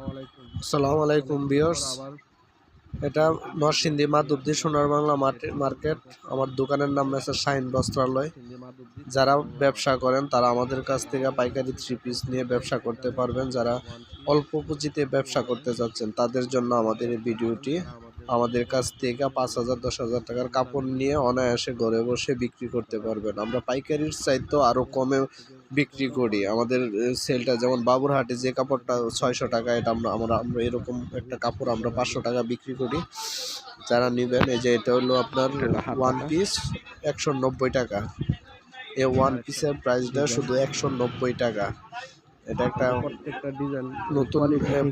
আসসালামু আলাইকুম বিয়র্স এটা নরসিংদী মাধবদী সোনার বাংলা মার্কে- মার্কেট। আমার দোকানের নাম আছে শাহিন বস্ত্রালয়। যারা ব্যবসা করেন তারা আমাদের কাছ থেকে পাইকারি থ্রি পিস নিয়ে ব্যবসা করতে পারবেন। যারা অল্প পুঁজিতে ব্যবসা করতে চাচ্ছেন তাদের জন্য আমাদের এই ভিডিওটি আমাদের কাছ থেকে পাঁচ হাজার দশ হাজার টাকার কাপড় নিয়ে অনায়াসে ঘরে বসে বিক্রি করতে পারবেন। আমরা পাইকারির চাইতেও আরও কমে বিক্রি করি। আমাদের সেলটা যেমন বাবুরহাটে যে কাপড়টা ছয়শো টাকা এটা আমরা আমরা আমরা এরকম একটা কাপড় আমরা পাঁচশো টাকা বিক্রি করি। যারা নেবেন এই যে এটা হলো আপনার ওয়ান পিস একশো নব্বই টাকা। এই ওয়ান পিসের প্রাইসটা শুধু একশো নব্বই টাকা। এটা একটা প্রত্যেকটা ডিজাইন নতুন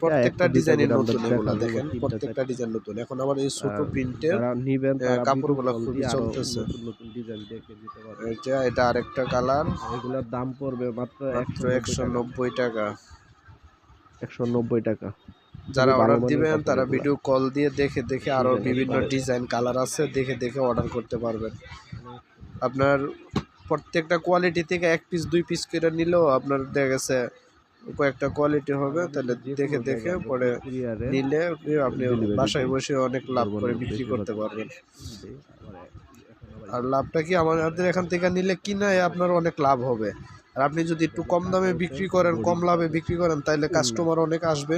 প্রত্যেকটা ডিজাইনের নতুন আমরা দেখেন প্রত্যেকটা ডিজাইন নতুন। এখন আবার এই ছোট প্রিন্টের নিবেন তারা কাপড়গুলো খুবই চলতেছে। নতুন নতুন ডিজাইন দেখে দিতে পারবে এটা এটা আরেকটা কালার এগুলোর দাম পড়বে মাত্র মাত্র একশো নব্বই টাকা। একশো নব্বই টাকা। যারা অর্ডার দিবেন তারা ভিডিও কল দিয়ে দেখে দেখে আরও বিভিন্ন ডিজাইন কালার আছে দেখে দেখে অর্ডার করতে পারবেন। আপনার প্রত্যেকটা কোয়ালিটি থেকে এক পিস দুই পিস করে নিলেও আপনার দেখা গেছে কয়েকটা কোয়ালিটি হবে তাহলে দেখে দেখে পরে নিলে আপনি বাসায় বসে অনেক লাভ করে বিক্রি করতে পারবেন। আর লাভটা কি আমাদের এখান থেকে নিলে কিনায় আপনার অনেক লাভ হবে। আর আপনি যদি একটু কম দামে বিক্রি করেন কম লাভে বিক্রি করেন তাহলে কাস্টমার অনেক আসবে।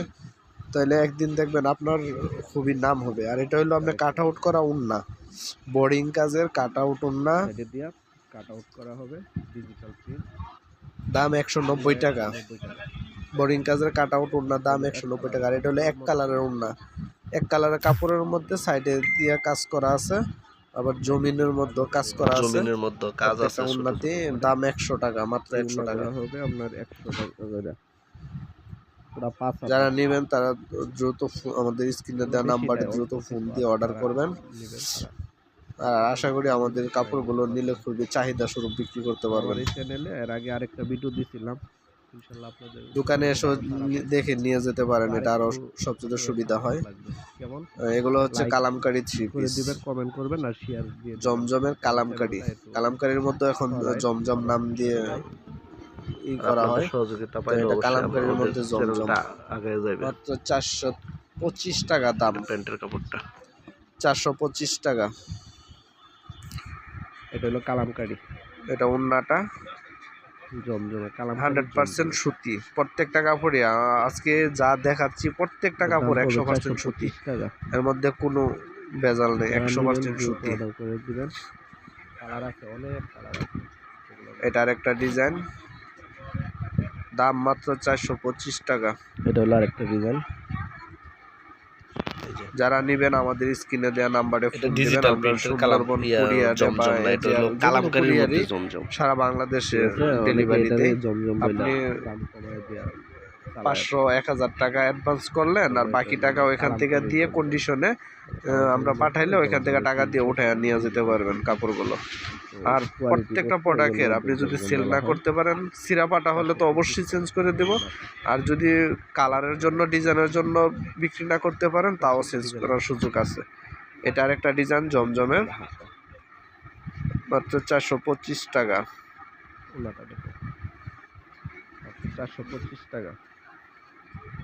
তাহলে একদিন দেখবেন আপনার খুবই নাম হবে। আর এটা হলো আপনার কাট আউট করা উন্না। বোর্ডিং কাজের কাট আউট উন্না। কাট আউট করা হবে ডিজিটাল প্রিন্ট দাম একশো নব্বই টাকা। বোর্ডিং কাজের কাট আউট উন্নার দাম একশো নব্বই টাকা। আর এটা হলো এক কালারের উন্না এক কালারের কাপড়ের মধ্যে সাইডে দিয়ে কাজ করা আছে। আবার জমিনের মধ্যে কাজ করা আছে। জমিনের মধ্যে কাজ আছে উন্নতি দাম একশো টাকা মাত্র একশো টাকা। হবে আপনার একশো টাকা যারা নেবেন তারা দ্রুত আমাদের স্ক্রিনে দেওয়া নাম্বারে দ্রুত ফোন দিয়ে অর্ডার করবেন। আর আশা করি আমাদের কাপড়গুলো নিলে খুবই চাহিদা স্বরূপ বিক্রি করতে পারবেন। এই চ্যানেলে এর আগে আরেকটা ভিডিও দিছিলাম। আপনাদের দোকানে এসে দেখে নিয়ে যেতে পারেন এটা আরও সবচেয়ে সুবিধা হয়। কেমন? এগুলো হচ্ছে কালামকারি থ্রি করে পিস দিবেন কমেন্ট করবেন আর শেয়ার দিয়ে জমজমের কালামকারি। কালামকারির মধ্যে এখন জমজম নাম দিয়ে ই করা হয়। সহযোগিতা পাইলে কালামকারীর মধ্যে জমজম। আগে যাবে মাত্র চারশো পঁচিশ টাকা দাম। প্যান্টের কাপড়টা। চারশো পঁচিশ টাকা। এটা হলো কালামকারি। এটা উন্নাটা জমজমে কালাম হান্ড্রেড পার্সেন্ট সুতি। প্রত্যেকটা কাপড়ে আজকে যা দেখাচ্ছি প্রত্যেকটা কাপড় একশো পার্সেন্ট সুতি। এর মধ্যে কোনো ভেজাল নেই একশো পার্সেন্ট সুতি। করে দিবেন। কালার আছে অনেক কালার এটার একটা ডিজাইন। দাম মাত্র চারশো পঁচিশ টাকা। এটা হলো আরেকটা ডিজাইন। যারা নেবেন আমাদের স্ক্রিনে দেওয়া নাম্বারে এটা ডিজিটাল সুন্দরবন কুরিয়ারে সারা বাংলাদেশে ডেলিভারিতে আপনি পাঁচশো এক হাজার টাকা অ্যাডভান্স করলেন আর বাকি টাকা ওইখান থেকে দিয়ে কন্ডিশনে আমরা পাঠাইলে ওইখান থেকে টাকা দিয়ে উঠে নিয়ে যেতে পারবেন কাপড়গুলো। আর প্রত্যেকটা প্রোডাক্টের আপনি যদি সেল না করতে পারেন সিরাপাটা হলে তো অবশ্যই চেঞ্জ করে দেব। আর যদি কালারের জন্য ডিজাইনের জন্য বিক্রি না করতে পারেন তাও চেঞ্জ করার সুযোগ আছে। এটা আরেকটা ডিজাইন জমজমের। মাত্র চারশো পঁচিশ টাকা। চারশো পঁচিশ টাকা।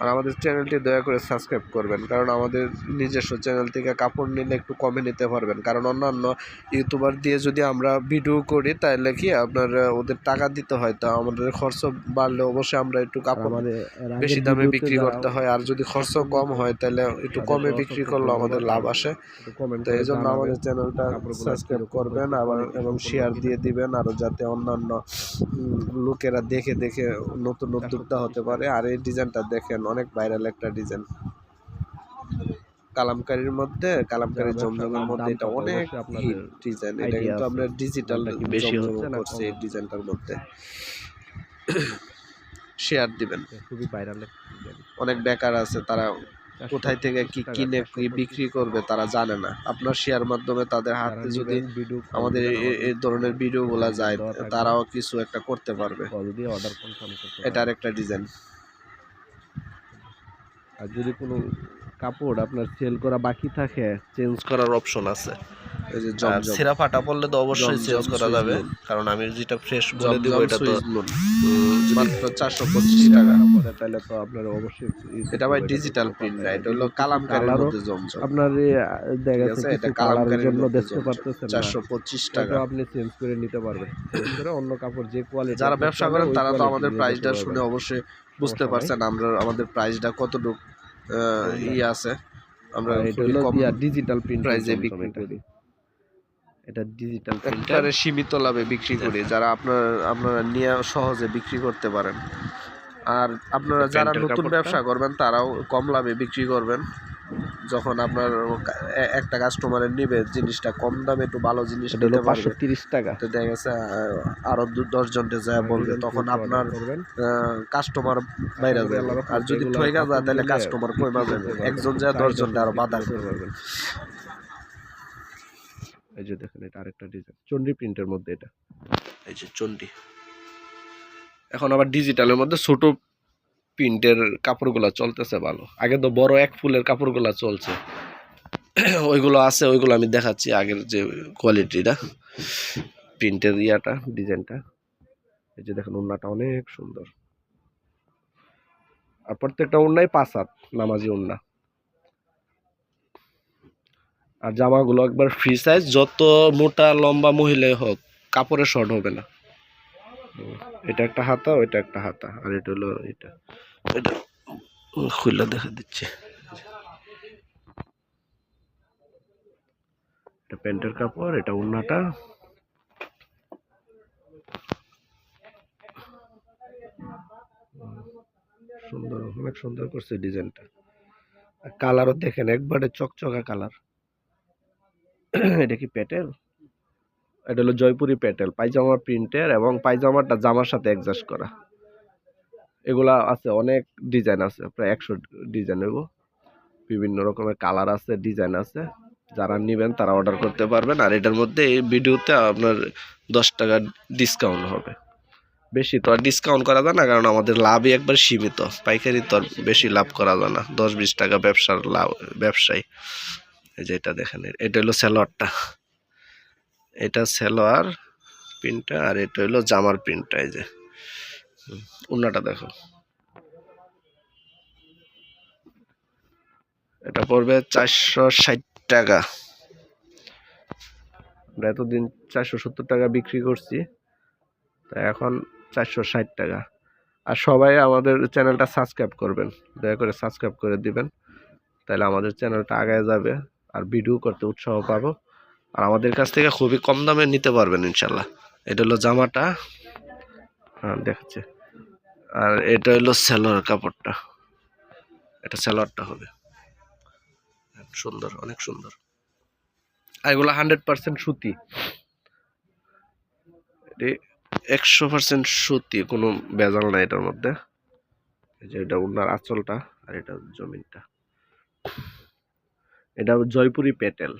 আর আমাদের চ্যানেলটি দয়া করে সাবস্ক্রাইব করবেন কারণ আমাদের নিজস্ব চ্যানেল থেকে কাপড় নিলে একটু কমে নিতে পারবেন। কারণ অন্যান্য ইউটিউবার দিয়ে যদি আমরা ভিডিও করি তাহলে কি আপনার ওদের টাকা দিতে হয়। তা আমাদের খরচ বাড়লে অবশ্যই আমরা একটু কাপড় বেশি দামে বিক্রি করতে হয়। আর যদি খরচ কম হয় তাহলে একটু কমে বিক্রি করলে আমাদের লাভ আসে। তো এই জন্য। আমাদের চ্যানেলটা সাবস্ক্রাইব করবেন আবার এবং শেয়ার দিয়ে দিবেন আরও যাতে অন্যান্য লোকেরা দেখে দেখে নতুন উদ্যোক্তা হতে পারে। আর এই ডিজাইনটা দেখেন অনেক ভাইরাল একটা ডিজাইন কালামকারীর মধ্যে কালামকারী জমজমের মধ্যে এটা অনেক ডিজাইন এটা কিন্তু আমরা ডিজিটাল বেশি করছে এই ডিজাইনটার মধ্যে। শেয়ার দিবেন। খুবই ভাইরাল অনেক বেকার আছে তারা কোথায় থেকে কি কিনে কি বিক্রি করবে তারা জানে না। আপনার শেয়ার মাধ্যমে তাদের হাতে যদি আমাদের এই ধরনের ভিডিও ভিডিওগুলো যায় তারাও কিছু একটা করতে পারবে। এটা আরেকটা ডিজাইন আর যদি কোনো কাপড় আপনার সেল করা বাকি থাকে চেঞ্জ করার অপশন আছে। ছেঁড়া ফাটা পড়লে তো অবশ্যই চেঞ্জ করা যাবে। কারণ আমি যেটা ফ্রেশ বলে দিব এটা তো মাত্র চারশো পঁচিশ টাকা। পরে তাহলে তো আপনার অবশ্যই এটা ভাই ডিজিটাল প্রিন্ট না এটা হলো কালামকারীর কালারও মধ্যে জমজম। আপনার দেখা যাচ্ছে এটা কালামকারীর জন্য মধ্যে দেখতে পারতেছেন চারশো পঁচিশ টাকা। আপনি চেঞ্জ করে নিতে পারবেন। অন্য কাপড় যে কোয়ালিটি যারা ব্যবসা করেন তারা তো আমাদের প্রাইসটা শুনে অবশ্যই বুঝতে পারছেন আমরা আমাদের প্রাইসটা কতটুকু ই আছে। আমরা ডিজিটাল প্রিন্ট বিক্রি বিক্রি করি। এটা ডিজিটাল একবারে সীমিত লাভে বিক্রি করি যারা আপনার আপনারা নিয়ে সহজে বিক্রি করতে পারেন। আর আপনারা যারা নতুন ব্যবসা করবেন তারাও কম লাভে বিক্রি করবেন। যখন আপনার একটা কাস্টমারের নিবে জিনিসটা কম দামে একটু ভালো জিনিস নিতে পারবে। তিরিশ টাকা। তো দেখা গেছে আরও দু- দশ জনকে যা বলবে তখন আপনার কাস্টমার বাইরে যাবে। আর যদি ঠইকা যায় তাহলে কাস্টমার কই বিক্রি যাবে একজন যায় দশ আরও বাধা করবে। এই যে দেখেন এটা আরেকটা ডিজাইন চন্ডি প্রিন্টের মধ্যে এটা। এই যে চন্ডি এখন আবার ডিজিটালের মধ্যে ছোট প্রিন্টের কাপড়গুলো চলতেছে ভালো। আগে তো বড় এক ফুলের কাপড়গুলো চলছে। ওইগুলো আছে ওইগুলো আমি দেখাচ্ছি আগের যে কোয়ালিটিটা প্রিন্টের ইয়াটা ডিজাইনটা। এই যে দেখেন ওড়নাটা অনেক সুন্দর। আর প্রত্যেকটা ওড়নাই পাঁচ হাত নামাজি ওড়না। আর জামাগুলো একবার ফ্রি সাইজ যত মোটা, লম্বা মহিলাই হোক কাপড়ে শর্ট হবে না। এটা একটা হাতা, ওইটা একটা হাতা, আর এটা হলো এটা। এটা খুলে দেখা দিচ্ছে। এটা প্যান্টের কাপড়, এটা ওড়নাটা সুন্দর, অনেক সুন্দর করছে ডিজাইনটা কালারও দেখেন, একবারে চকচকা কালার এটা কি প্যাটেল? এটা হলো জয়পুরি প্যাটেল, পায়জামা প্রিন্টের এবং পায়জামাটা জামার সাথে অ্যাডজাস্ট করা। এগুলা আছে, অনেক ডিজাইন আছে, প্রায় একশো ডিজাইন হইব। বিভিন্ন রকমের কালার আছে ডিজাইন আছে। যারা নেবেন তারা অর্ডার করতে পারবেন। আর এটার মধ্যে এই ভিডিওতে আপনার দশ টাকা ডিসকাউন্ট হবে। বেশি তো আর ডিসকাউন্ট করা যায় না, কারণ আমাদের লাভই একবার সীমিত। পাইকারি তো আর বেশি লাভ করা যায় না। দশ বিশ টাকা ব্যবসার লাভ ব্যবসায়ী। এই যে এটা দেখেন, এটা হলো স্যালোয়ারটা এটা স্যালোয়ার প্রিন্টটা আর এটা হলো জামার প্রিন্টটা, এই যে। ওড়নাটা দেখো। এটা পড়বে চারশো ষাট টাকা। আমরা এতদিন চারশো সত্তর টাকা বিক্রি করছি, তা এখন চারশো ষাট টাকা। আর সবাই আমাদের চ্যানেলটা সাবস্ক্রাইব করবেন, দয়া করে সাবস্ক্রাইব করে দিবেন, তাহলে আমাদের চ্যানেলটা আগায় যাবে। আর ভিডিও করতে উৎসাহ পাবো। আর আমাদের কাছ থেকে খুবই কম দামে নিতে পারবেন ইনশাল্লাহ। এটা হলো জামাটা। হ্যাঁ দেখাচ্ছে। আর এটা হলো স্যালোয়ার কাপড়টা। এটা স্যালোয়ারটা হবে। সুন্দর, অনেক সুন্দর। আর এগুলো হান্ড্রেড পার্সেন্ট সুতি। একশো পার্সেন্ট সুতি, কোনো ভেজাল নাই এটার মধ্যে। যে এটা উনার আঁচলটা আর এটা জমিনটা। এটা জয়পুরি পেটেল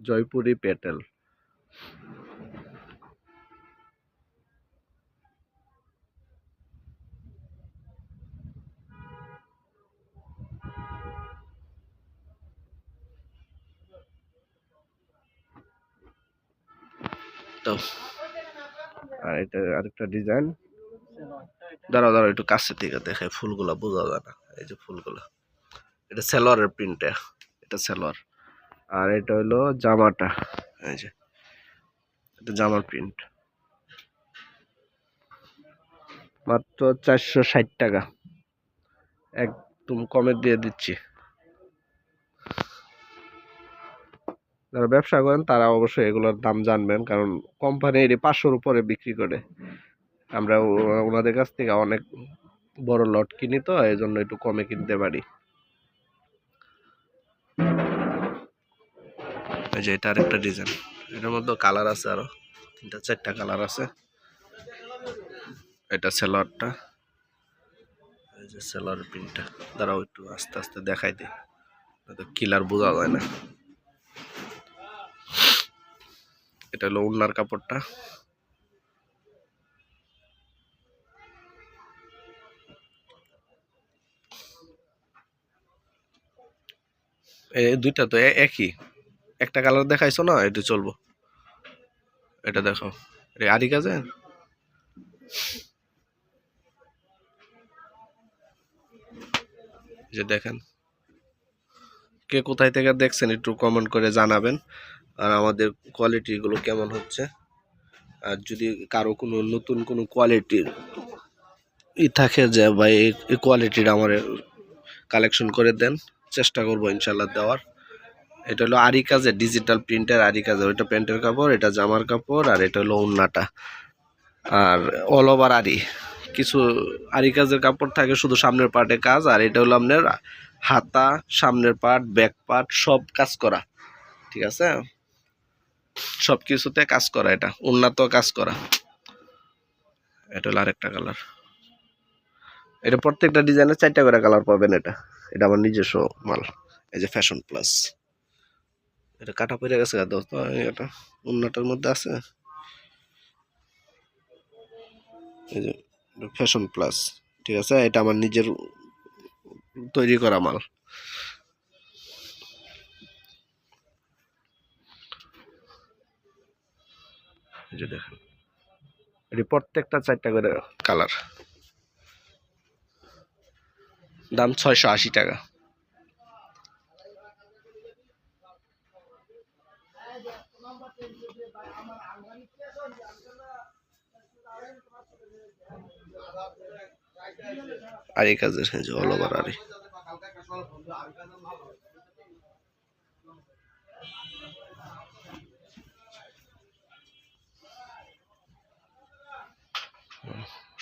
জয়পুরি পেটেল। তো, আর এটা আরেকটা ডিজাইন। দাঁড়াও দাঁড়াও, একটু কাছে থেকে দেখায় ফুলগুলা বোঝা যায় না, এই যে ফুলগুলা। এটা সালোয়ারের প্রিন্টে। এটা সালোয়ার। আর এটা হলো জামাটা। এই যে, এটা জামার প্রিন্ট মাত্র চারশো ষাট টাকা। একদম কমে দিয়ে দিচ্ছি। যারা ব্যবসা করেন, তারা অবশ্যই এগুলোর দাম জানবেন। কারণ কোম্পানি এটি পাঁচশোর উপরে বিক্রি করে। আমরা ওনাদের কাছ থেকে অনেক বড় লট কিনি তো এই জন্য একটু কমে কিনতে পারি। যে এটা আরেকটা ডিজাইন এটার মধ্যে কালার আছে আরও। তিনটা, চারটা কালার আছে। এটা সালোয়ারটা এই যে সালোয়ার প্রিন্টটা দাঁড়াও একটু, আস্তে আস্তে দেখাই দিই। কিলার বোঝা যায় না। এটা হলো উন্নার কাপড়টা। দুইটা তো একই একটা কালার দেখাইছো না? এটা চলবো। এটা দেখো। আরি এই যে দেখেন। কে কোথায় থেকে দেখছেন একটু কমেন্ট করে জানাবেন। আর আমাদের কোয়ালিটিগুলো কেমন হচ্ছে? আর যদি কারও কোনো নতুন কোনো কোয়ালিটির ই থাকে যে, ভাই, এই কোয়ালিটির আমার কালেকশন করে দেন। চেষ্টা করব ইনশাল্লাহ দেওয়ার। এটা হলো আরি কাজের ডিজিটাল প্রিন্টের আরি কাজের। ওইটা প্যান্টের কাপড়, এটা জামার কাপড়, আর এটা হলো উন্নাটা আর অল ওভার আরি। কিছু আরি কাজের কাপড় থাকে শুধু সামনের পার্টে কাজ, আর এটা হলো আপনার হাতা, সামনের পার্ট ব্যাক পার্ট সব কাজ করা। ঠিক আছে? সব কিছুতে কাজ করা এটা। উন্নত কাজ করা। এটা হলো আরেকটা কালার এটা প্রত্যেকটা ডিজাইনের চারটা করে কালার পাবেন এটা। এটা আমার নিজস্ব মাল। এই যে ফ্যাশন প্লাস এটা কাটা পড়ে গেছে দোস্ত এটা উন্নটার মধ্যে আছে। এই যে ফ্যাশন প্লাস ঠিক আছে? এটা আমার নিজের তৈরি করা মাল। যে দেখেন, এটি প্রত্যেকটা চারটা করে কালার দাম ছয়শো আশি টাকা। আরি কাজের এই যে অল ওভার আরি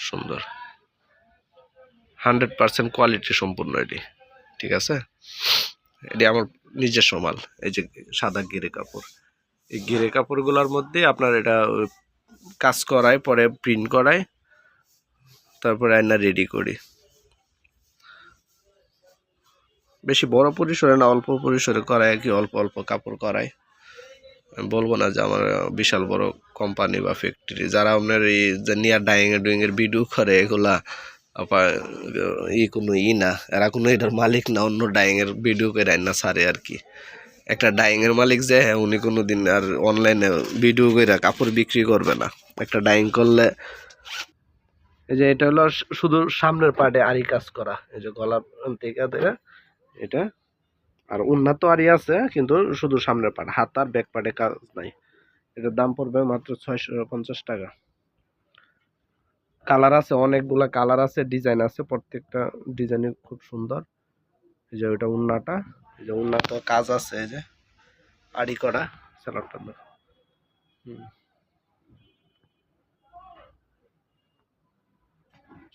সুন্দর। হান্ড্রেড পার্সেন্ট কোয়ালিটি সম্পূর্ণ এটি, ঠিক আছে? এটি আমার নিজস্ব মাল, এই যে সাদা গিরে কাপড়। এই গিরে কাপড়গুলোর মধ্যে আপনার এটা কাজ করায়, পরে প্রিন্ট করায় তারপরে আয়না রেডি করি। বেশি বড় পরিসরে না, অল্প পরিসরে করায় কি, অল্প অল্প কাপড় করায় বলব না যে আমার বিশাল বড় কোম্পানি বা ফ্যাক্টরি যারা আপনার এই যে নিয়ার ডাইং এর ডুইং এর ভিডিও করে, এগুলা ই কোনো ই না, এরা কোনো এটার মালিক না, অন্য ডাইং এর ভিডিও করে না সারে আর কি। একটা ডাইং এর মালিক যে হ্যাঁ উনি কোনো দিন আর অনলাইনে ভিডিও করে কাপড় বিক্রি করবে না। একটা ডাইং করলে এই যে এটা হলো শুধু সামনের পার্টে আরি কাজ করা। এই যে গলা থেকে এটা। আর উন্নত আরি আছে, কিন্তু শুধু সামনের পার্ট হাত আর ব্যাক পার্টে কাজ নাই। এটার দাম পড়বে মাত্র ছয়শো পঞ্চাশ টাকা। কালার আছে, অনেকগুলা কালার আছে ডিজাইন আছে, প্রত্যেকটা ডিজাইনই খুব সুন্দর। এই যে ওইটা উন্নাটা। এই যে উন্নত কাজ আছে, এই যে আড়ি করা স্যালাডটা হুম।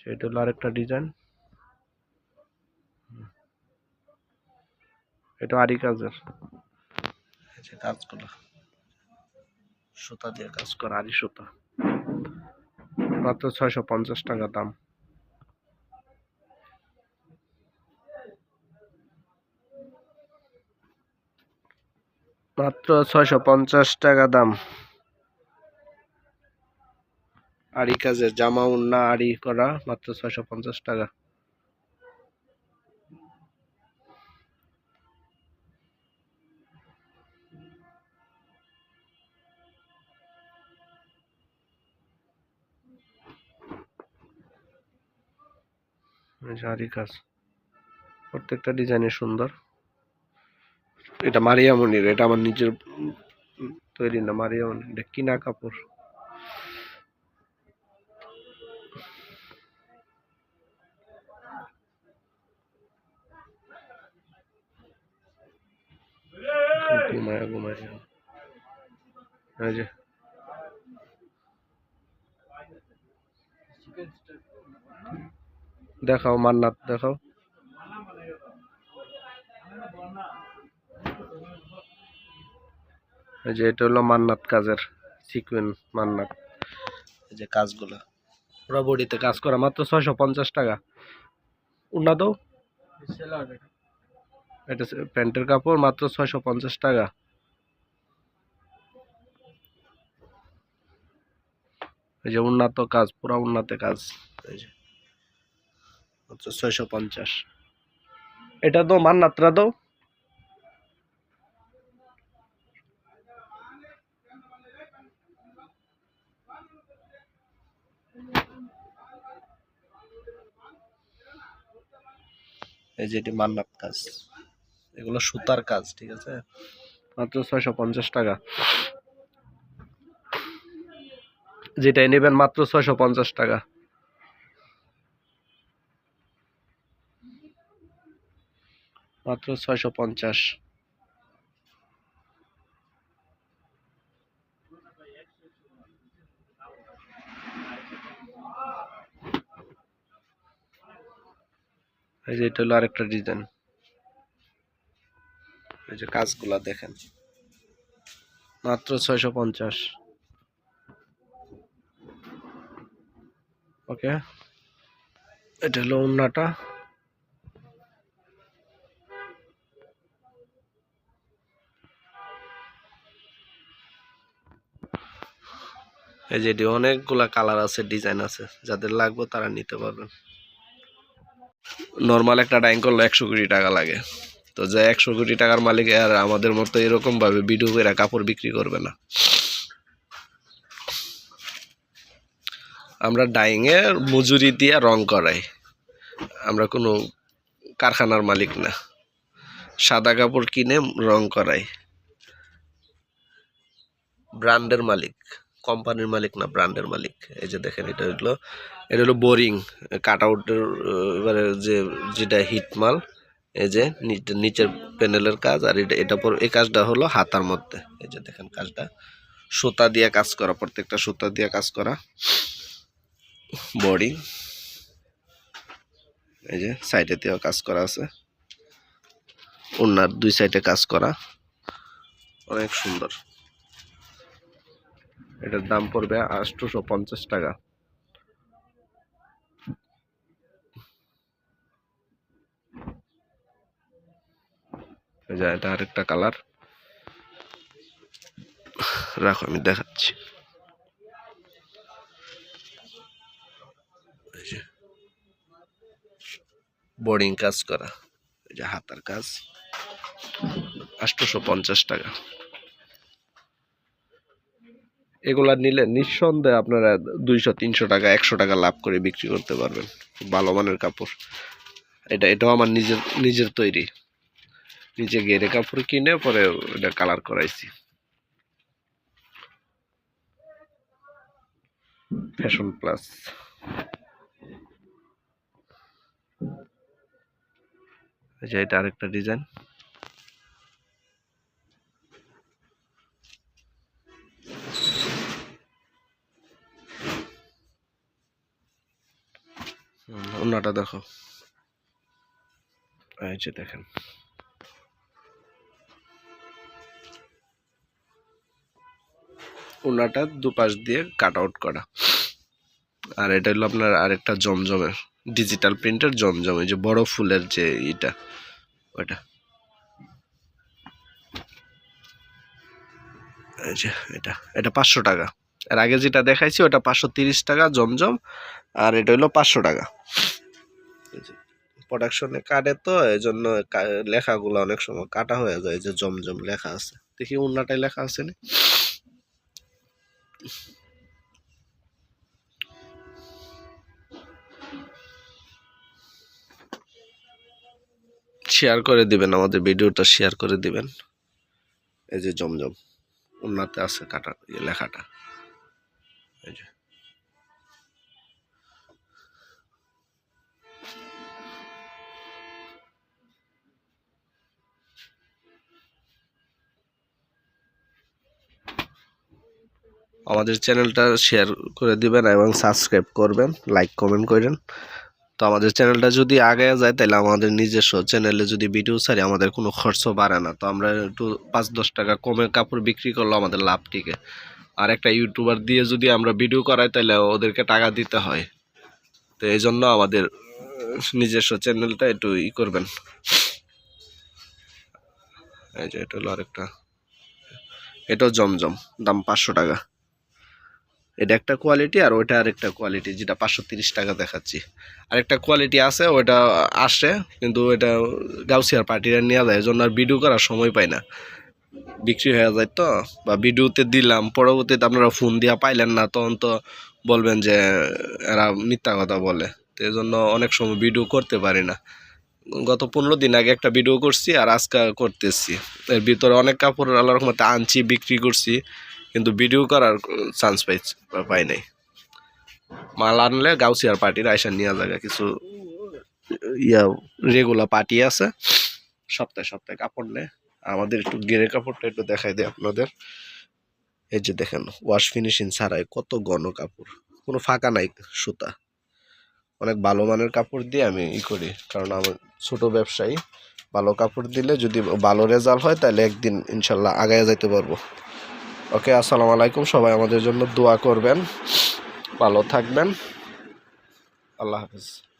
সেটা হলো আরেকটা ডিজাইন এটা আরি কাজের। যে কাজগুলো সুতা দিয়ে কাজ করা আরি সুতা। মাত্র ছয়শো পঞ্চাশ টাকা দাম। মাত্র ছয়শো পঞ্চাশ টাকা দাম। আড়ি কাজের জামা উন্না আড়ি করা মাত্র ছয়শো পঞ্চাশ টাকা। আড়ি কাজ। প্রত্যেকটা ডিজাইনে সুন্দর। এটা মারিয়ামণির, এটা আমার নিজের তৈরি না, মারিয়ামণির। এটা কিনা কাপড়। দেখাও, মান্নাত দেখাও। এই যে এটা হলো মান্নাত কাজের সিকুয়েন মান্নাত। এই যে কাজগুলো, পুরো বডিতে কাজ করা, মাত্র ছয়শো পঞ্চাশ টাকা। উন্না এটা প্যান্টের কাপড়, মাত্র ছয়শো পঞ্চাশ টাকা। এই যে উন্নত কাজ, পুরা উন্নত কাজ। এই যে মাত্র ছয়শো পঞ্চাশ। এটা তো মান্নাতরা তো এই যে এটি মান্নাত কাজ। এগুলো সুতার কাজ, ঠিক আছে? মাত্র ছয়শো পঞ্চাশ টাকা। যেটাই নেবেন মাত্র ছয়শো পঞ্চাশ টাকা। মাত্র ছয়শো পঞ্চাশ। এই যে এটা হলো আরেকটা ডিজাইন। এই যে কাজগুলা দেখেন। মাত্র ছয়শো পঞ্চাশ। ওকে। এটা হলো উন্নাটা এই যে এটি অনেকগুলা কালার আছে ডিজাইন আছে, যাদের লাগবে তারা নিতে পারবেন। নর্মাল একটা ডাইং করলে একশো কোটি টাকা লাগে। তো যে একশো কোটি টাকার মালিক আর আমাদের মতো এরকম ভাবে ভিডিও করে কাপড় বিক্রি করবে না। আমরা ডাইং এর মজুরি দিয়ে রং করাই। আমরা কোনো কারখানার মালিক না। সাদা কাপড় কিনে রং করাই। ব্র্যান্ডের মালিক। কোম্পানির মালিক না, ব্র্যান্ডের মালিক। এই যে দেখেন, এটা হলো এটা হলো বোরিং, কাট আউটের এবারে যে, যেটা হিট মাল, এই যে নিচ- নিচের প্যানেলের কাজ, আর এটা এটা পর, এই কাজটা হলো হাতার মধ্যে। এই যে দেখেন কাজটা, সুতা দিয়ে কাজ করা, প্রত্যেকটা সুতা দিয়ে কাজ করা। বোর্ডিং এই যে সাইডে দিয়েও কাজ করা আছে। ওনার দুই সাইডে কাজ করা। অনেক সুন্দর। এটার দাম পড়বে আটশোশো পঞ্চাশ টাকা। এটা আরেকটা কালার। রাখো, আমি দেখাচ্ছি। বোর্ডিং কাজ করা, এই যে হাতার কাজ। আটশোশো পঞ্চাশ টাকা। এগুলা নিলে নিঃসন্দেহে আপনারা দুইশো, তিনশো টাকা, একশো টাকা লাভ করে বিক্রি করতে পারবেন। ভালো মানের কাপড়। এটা, এটাও আমার নিজের নিজের তৈরি। নিজে গেরে কাপড় কিনে পরে এটা কালার করাইছি। ফ্যাশন প্লাস যে এটা আরেকটা ডিজাইন অন্যটা দেখো। এই যে দেখেন। ওনাটা দুপাশ দিয়ে কাট আউট করা। আর এটা হলো আপনার আরেকটা জমজমের ডিজিটাল প্রিন্টের জমজমে যে বড় ফুলের যে ইটা ওটা এটা এটা পাঁচশো টাকা। এর আগে যেটা দেখাইছি, ওটা পাঁচশো তিরিশ টাকা জমজম, আর এটা হলো পাঁচশো টাকা। প্রোডাকশনে কাটে তো এই জন্য লেখাগুলো অনেক সময় কাটা হয়ে যায় যে জমজম লেখা আছে। দেখি অন্যটাই লেখা আছে না? শেয়ার করে দিবেন, আমাদের ভিডিওটা শেয়ার করে দিবেন। এই যে জমজম, উন্নাতে আছে কাটা লেখাটা। আমাদের চ্যানেলটা শেয়ার করে দিবেন এবং সাবস্ক্রাইব করবেন, লাইক, কমেন্ট করেন। তো আমাদের চ্যানেলটা যদি আগে যায় তাহলে আমাদের নিজস্ব চ্যানেলে যদি ভিডিও ছাড়ি, আমাদের কোনো খরচ বাড়ে না। তো আমরা একটু পাঁচ দশ টাকা কমে কাপড় বিক্রি করলে আমাদের লাভ টিকে আর একটা ইউটিউবার দিয়ে যদি আমরা ভিডিও করাই, তাহলে ওদেরকে টাকা দিতে হয়। তো এই জন্য আমাদের নিজস্ব চ্যানেলটা একটু ই করবেন। এই যে এটা হলো আরেকটা। এটাও জমজম, দাম পাঁচশো টাকা। এটা একটা কোয়ালিটি আর ওইটা আরেকটা কোয়ালিটি যেটা পাঁচশো তিরিশ টাকা দেখাচ্ছি। আরেকটা কোয়ালিটি আছে, ওইটা আসে, কিন্তু ওইটা গাউসিয়ার পার্টিরা নেওয়া যায়, এজন্য আর ভিডিও করার সময় পাই না। বিক্রি হয়ে যায় তো? বা ভিডিওতে দিলাম, পরবর্তীতে আপনারা ফোন দিয়া পাইলেন না, তখন তো বলবেন যে এরা মিথ্যা কথা বলে। তো এই জন্য অনেক সময় ভিডিও করতে পারি না। গত পনেরো দিন আগে একটা ভিডিও করছি আর আজকে করতেছি। এর ভিতরে অনেক কাপড় আল্লাহর রহমতে আনছি, বিক্রি করছি, কিন্তু ভিডিও করার চান্স পাই পাই নাই। মাল আনলে গাউসিয়ার পার্টির আয়সা নিয়ে জায়গা কিছু ইয়া রেগুলার পার্টি আছে। সপ্তাহে সপ্তাহে কাপড় নেয়। আমাদের একটু গেরে কাপড়টা একটু দেখাই দিই আপনাদের। এই যে দেখেন ওয়াশ ফিনিশিং ছাড়াই কত ঘন কাপড়। কোনো ফাঁকা নাই সুতা। অনেক ভালো মানের কাপড় দিয়ে আমি ই করি, কারণ আমার ছোট ব্যবসায়ী। ভালো কাপড় দিলে যদি ভালো রেজাল্ট হয়, তাহলে একদিন ইনশাল্লাহ আগায় যাইতে পারব। ওকে, আসসালামু আলাইকুম। সবাই আমাদের জন্য দোয়া করবেন। ভালো থাকবেন। আল্লাহ হাফিজ।